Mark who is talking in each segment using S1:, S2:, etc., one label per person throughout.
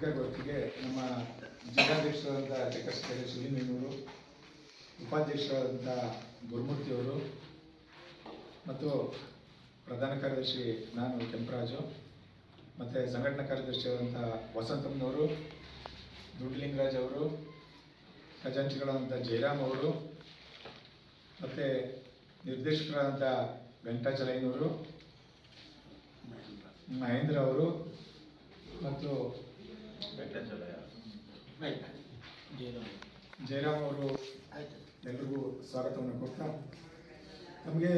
S1: ಪತ್ರಿಕಾಗೋಷ್ಠಿಗೆ ನಮ್ಮ ಜಿಲ್ಲಾಧ್ಯಕ್ಷರಾದಂಥ ಲೆಕ್ಕಸ್ಕರಿ ಸುಲಿಮೇನೂರು ಉಪಾಧ್ಯಕ್ಷರಾದಂಥ ಗುರುಮೂರ್ತಿಯವರು ಮತ್ತು ಪ್ರಧಾನ ಕಾರ್ಯದರ್ಶಿ ನಾನು ಕೆಂಪರಾಜು ಮತ್ತು ಸಂಘಟನಾ ಕಾರ್ಯದರ್ಶಿಯಾದಂಥ ವಸಂತಮ್ಮನವರು, ದುಡ್ಲಿಂಗರಾಜ್ ಅವರು, ಖಜಾಂಚಿಗಳಾದಂಥ ಜಯರಾಮ್ ಅವರು ಮತ್ತು ನಿರ್ದೇಶಕರಾದಂಥ ವೆಂಕಟಾಚಲಯ್ಯನವರು ಮಹೇಂದ್ರ ಅವರು ಮತ್ತು ಜಯರಾಮ್ ಅವರು ಎಲ್ರಿಗೂ ಸ್ವಾಗತವನ್ನು ಕೊಡ್ತಾ ನಮಗೆ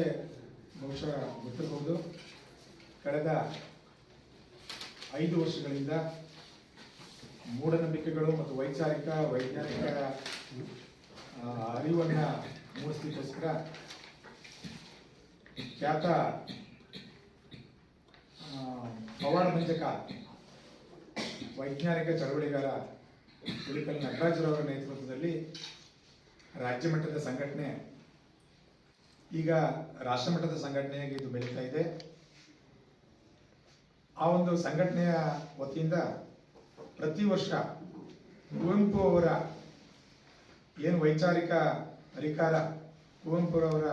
S1: ಬಹುಶಃ ಗೊತ್ತಿರಬಹುದು, ಕಳೆದ ಐದು ವರ್ಷಗಳಿಂದ ಮೂಢನಂಬಿಕೆಗಳು ಮತ್ತು ವೈಚಾರಿಕ ವೈಜ್ಞಾನಿಕ ಅರಿವನ್ನು ಮೂಡಿಸ್ಲಿಕ್ಕೋಸ್ಕರ ಖ್ಯಾತ ಪವಾಡ ಮಂಜಕ ವೈಜ್ಞಾನಿಕ ಚಳವಳಿಗಾರ ಉಳಿಕಲ್ ನಟರಾಜರವರ ನೇತೃತ್ವದಲ್ಲಿ ರಾಜ್ಯ ಮಟ್ಟದ ಸಂಘಟನೆ ಈಗ ರಾಷ್ಟ್ರ ಮಟ್ಟದ ಸಂಘಟನೆಯಾಗಿ ಇದು ಬೆಳೀತಾ ಇದೆ. ಆ ಒಂದು ಸಂಘಟನೆಯ ವತಿಯಿಂದ ಪ್ರತಿ ವರ್ಷ ಕುವೆಂಪು ಅವರ ಏನು ವೈಚಾರಿಕ ಅಧಿಕಾರ ಕುವೆಂಪುರವರ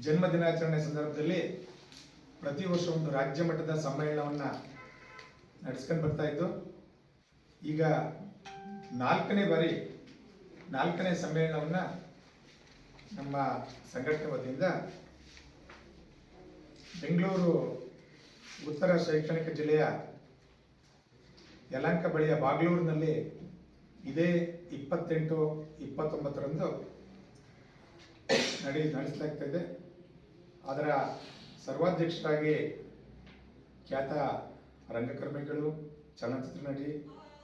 S1: ಜನ್ಮ ದಿನಾಚರಣೆ ಸಂದರ್ಭದಲ್ಲಿ ಪ್ರತಿ ವರ್ಷ ಒಂದು ರಾಜ್ಯ ಮಟ್ಟದ ಸಮ್ಮೇಳನವನ್ನು ನಡೆಸ್ಕೊಂಡು ಬರ್ತಾ ಇದ್ದು ಈಗ ನಾಲ್ಕನೇ ಬಾರಿ, ನಾಲ್ಕನೇ ಸಮ್ಮೇಳನವನ್ನು ನಮ್ಮ ಸಂಘಟನೆ ವತಿಯಿಂದ ಬೆಂಗಳೂರು ಉತ್ತರ ಶೈಕ್ಷಣಿಕ ಜಿಲ್ಲೆಯ ಯಲಂಕ ಬಳಿಯ ಬಾಗ್ಲೂರಿನಲ್ಲಿ ಇದೇ ಇಪ್ಪತ್ತೆಂಟು, ಇಪ್ಪತ್ತೊಂಬತ್ತರಂದು ನಡೆ, ನಡೆಸಲಾಗ್ತಾ ಅದರ ಸರ್ವಾಧ್ಯಕ್ಷರಾಗಿ ಖ್ಯಾತ ರಂಗಕರ್ಮಿಗಳು, ಚಲನಚಿತ್ರ ನಟಿ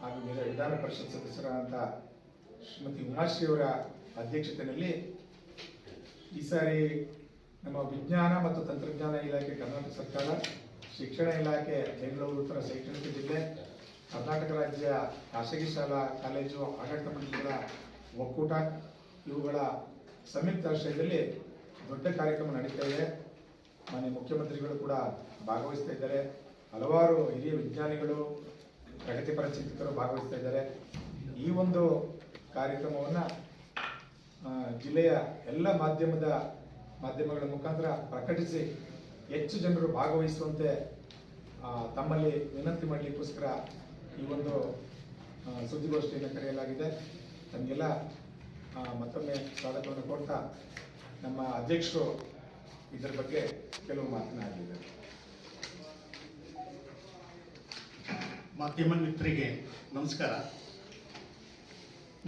S1: ಹಾಗೂ ವಿಧಾನ ಪರಿಷತ್ ಸದಸ್ಯರಾದಂಥ ಶ್ರೀಮತಿ ಉಮಾಶ್ರೀ ಅಧ್ಯಕ್ಷತೆಯಲ್ಲಿ ಈ ಸಾರಿ ನಮ್ಮ ವಿಜ್ಞಾನ ಮತ್ತು ತಂತ್ರಜ್ಞಾನ ಇಲಾಖೆ, ಕರ್ನಾಟಕ ಸರ್ಕಾರ, ಶಿಕ್ಷಣ ಇಲಾಖೆ, ಬೆಂಗಳೂರು, ಉತ್ತರ ಶೈಕ್ಷಣಿಕ ಜಿಲ್ಲೆ, ಕರ್ನಾಟಕ ರಾಜ್ಯ ಖಾಸಗಿ ಶಾಲಾ, ಕಾಲೇಜು, ಆಡಳಿತ ಮಂಡಳಿಗಳ ಒಕ್ಕೂಟ, ಇವುಗಳ ಸಂಯುಕ್ತ ಆಶ್ರಯದಲ್ಲಿ ದೊಡ್ಡ ಕಾರ್ಯಕ್ರಮ ನಡೀತಾ ಇದೆ. ಮಾನ್ಯ ಮುಖ್ಯಮಂತ್ರಿಗಳು ಕೂಡ ಭಾಗವಹಿಸ್ತಾ ಇದ್ದಾರೆ. ಹಲವಾರು ಹಿರಿಯ ವಿಜ್ಞಾನಿಗಳು ಪ್ರಗತಿಪರ ಚಿಂತಕರು ಭಾಗವಹಿಸ್ತಾ ಇದ್ದಾರೆ. ಈ ಒಂದು ಕಾರ್ಯಕ್ರಮವನ್ನು ಜಿಲ್ಲೆಯ ಎಲ್ಲ ಮಾಧ್ಯಮದ ಮಾಧ್ಯಮಗಳ ಮುಖಾಂತರ ಪ್ರಕಟಿಸಿ ಹೆಚ್ಚು ಜನರು ಭಾಗವಹಿಸುವಂತೆ ತಮ್ಮಲ್ಲಿ ವಿನಂತಿ ಮಾಡಲಿಕ್ಕೋಸ್ಕರ ಈ ಒಂದು ಸುದ್ದಿಗೋಷ್ಠಿಯನ್ನು ಕರೆಯಲಾಗಿದೆ. ತಮಗೆಲ್ಲ ಮತ್ತೊಮ್ಮೆ ಸ್ವಾಗತವನ್ನು ಕೊಡ್ತಾ ನಮ್ಮ ಅಧ್ಯಕ್ಷರು ಇದರ ಬಗ್ಗೆ ಕೆಲವು ಮಾತನಾಡಲಿದ್ದಾರೆ.
S2: ಮಾಧ್ಯಮ ಮಿತ್ರರಿಗೆ ನಮಸ್ಕಾರ.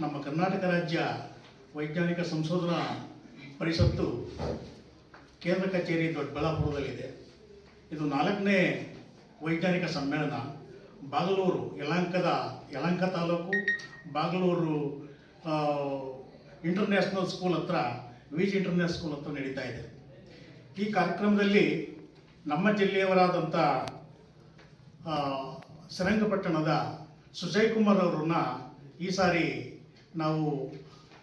S2: ನಮ್ಮ ಕರ್ನಾಟಕ ರಾಜ್ಯ ವೈಜ್ಞಾನಿಕ ಸಂಶೋಧನಾ ಪರಿಷತ್ತು ಕೇಂದ್ರ ಕಚೇರಿ ದೊಡ್ಡಬಳ್ಳಾಪುರದಲ್ಲಿದೆ. ಇದು ನಾಲ್ಕನೇ ವೈಜ್ಞಾನಿಕ ಸಮ್ಮೇಳನ. ಬಾಗಲೂರು ಯಲಹಂಕದ ಯಲಂಕ ತಾಲೂಕು, ಬಾಗಲೂರು ಇಂಟರ್ನ್ಯಾಷನಲ್ ಸ್ಕೂಲ್ ಹತ್ರ, ವಿಜ್ ಇಂಟರ್ನ್ಯಾಷನಲ್ ಸ್ಕೂಲ್ ಹತ್ರ ನಡೀತಾ ಇದೆ. ಈ ಕಾರ್ಯಕ್ರಮದಲ್ಲಿ ನಮ್ಮ ಜಿಲ್ಲೆಯವರಾದಂಥ ಶ್ರೀರಂಗಪಟ್ಟಣದ ಸುಜಯ್ ಕುಮಾರ್ ಅವರನ್ನ ಈ ಸಾರಿ ನಾವು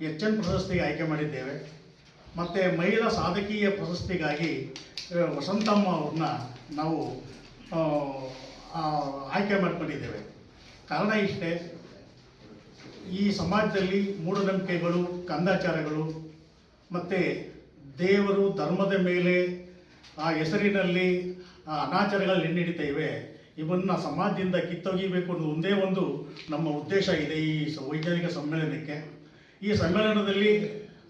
S2: ಎಚ್ ಎನ್ ಪ್ರಶಸ್ತಿಗೆ ಆಯ್ಕೆ ಮಾಡಿದ್ದೇವೆ. ಮತ್ತು ಮಹಿಳಾ ಸಾಧಕೀಯ ಪ್ರಶಸ್ತಿಗಾಗಿ ವಸಂತಮ್ಮ ಅವ್ರನ್ನ ನಾವು ಆಯ್ಕೆ ಮಾಡಿಕೊಂಡಿದ್ದೇವೆ. ಕಾರಣ ಇಷ್ಟೇ, ಈ ಸಮಾಜದಲ್ಲಿ ಮೂಢನಂಬಿಕೆಗಳು, ಕಂದಾಚಾರಗಳು, ಮತ್ತು ದೇವರು ಧರ್ಮದ ಮೇಲೆ ಆ ಹೆಸರಿನಲ್ಲಿ ಅನಾಚಾರಗಳು ಎನ್ನಡಿತಾ ಇವೆ. ಇವನ್ನ ಸಮಾಜದಿಂದ ಕಿತ್ತೊಗಿಬೇಕು ಅನ್ನೋ ಒಂದೇ ಒಂದು ನಮ್ಮ ಉದ್ದೇಶ ಇದೆ ಈ ವೈಜ್ಞಾನಿಕ ಸಮ್ಮೇಳನಕ್ಕೆ. ಈ ಸಮ್ಮೇಳನದಲ್ಲಿ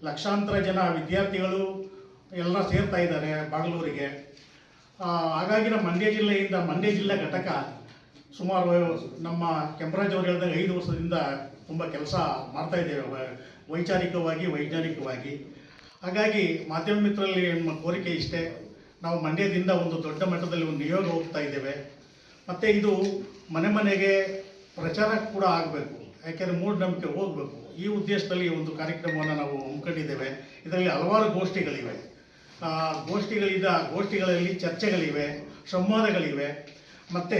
S2: ಲಕ್ಷಾಂತರ ಜನ ವಿದ್ಯಾರ್ಥಿಗಳು ಎಲ್ಲ ಸೇರ್ತಾ ಇದ್ದಾರೆ ಬಾಗಲೂರಿಗೆ. ಹಾಗಾಗಿ ನಮ್ಮ ಮಂಡ್ಯ ಜಿಲ್ಲೆಯಿಂದ ಮಂಡ್ಯ ಜಿಲ್ಲಾ ಘಟಕ ಸುಮಾರು ನಮ್ಮ ಕೆಂಪರಾಜ್ ಅವರು ಹೇಳಿದಾಗ ಐದು ವರ್ಷದಿಂದ ತುಂಬ ಕೆಲಸ ಮಾಡ್ತಾ ಇದ್ದೇವೆ ವೈಚಾರಿಕವಾಗಿ, ವೈಜ್ಞಾನಿಕವಾಗಿ. ಹಾಗಾಗಿ ಮಾಧ್ಯಮ ಮಿತ್ರರಲ್ಲಿ ನಮ್ಮ ಕೋರಿಕೆ ಇಷ್ಟೇ. ನಾವು ಮಂಡ್ಯದಿಂದ ಒಂದು ದೊಡ್ಡ ಮಟ್ಟದಲ್ಲಿ ಒಂದು ನಿಯೋಗ ಹೋಗ್ತಾ ಇದ್ದೇವೆ. ಮತ್ತು ಇದು ಮನೆ ಮನೆಗೆ ಪ್ರಚಾರ ಕೂಡ ಆಗಬೇಕು. ಯಾಕೆಂದರೆ ಮೂಢನಂಬಿಕೆ ಹೋಗಬೇಕು. ಈ ಉದ್ದೇಶದಲ್ಲಿ ಒಂದು ಕಾರ್ಯಕ್ರಮವನ್ನು ನಾವು ಹಮ್ಮಿಕೊಂಡಿದ್ದೇವೆ. ಇದರಲ್ಲಿ ಹಲವಾರು ಗೋಷ್ಠಿಗಳಿವೆ. ಗೋಷ್ಠಿಗಳಿದ್ದ ಗೋಷ್ಠಿಗಳಿದ ಗೋಷ್ಠಿಗಳಲ್ಲಿ ಚರ್ಚೆಗಳಿವೆ, ಸಂವಾದಗಳಿವೆ. ಮತ್ತು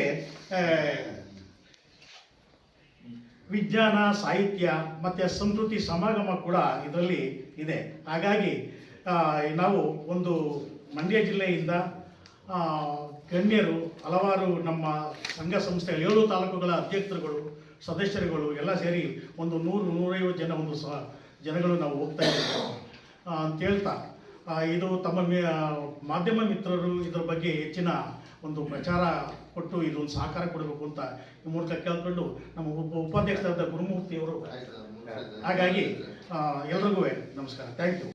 S2: ವಿಜ್ಞಾನ, ಸಾಹಿತ್ಯ, ಮತ್ತು ಸಂಸ್ಕೃತಿ, ಸಮಾಗಮ ಕೂಡ ಇದರಲ್ಲಿ ಇದೆ. ಹಾಗಾಗಿ ನಾವು ಒಂದು ಮಂಡ್ಯ ಜಿಲ್ಲೆಯಿಂದ ಗಣ್ಯರು ಹಲವಾರು ನಮ್ಮ ಸಂಘ ಸಂಸ್ಥೆಗಳು ಏಳು ತಾಲೂಕುಗಳ ಅಧ್ಯಕ್ಷರುಗಳು ಸದಸ್ಯರುಗಳು ಎಲ್ಲ ಸೇರಿ ಒಂದು ನೂರು ನೂರೈವತ್ತು ಜನ ಒಂದು ಸಹ ಜನಗಳು ನಾವು ಹೋಗ್ತಾ ಇದ್ದೀವಿ. ಅಂತ ಹೇಳ್ತಾ ಇದು ತಮ್ಮ ಮೇ- ಮಾಧ್ಯಮ ಮಿತ್ರರು ಇದರ ಬಗ್ಗೆ ಹೆಚ್ಚಿನ ಒಂದು ಪ್ರಚಾರ ಕೊಟ್ಟು ಇದೊಂದು ಸಹಕಾರ ಕೊಡಬೇಕು ಅಂತ ಈ ಮೂಲಕ ಕೇಳ್ಕೊಂಡು ನಮ್ಮ ಉಪ ಉಪಾಧ್ಯಕ್ಷರಾದ ಗುರುಮೂರ್ತಿಯವರು. ಹಾಗಾಗಿ ಎಲ್ರಿಗೂ ನಮಸ್ಕಾರ. Thank you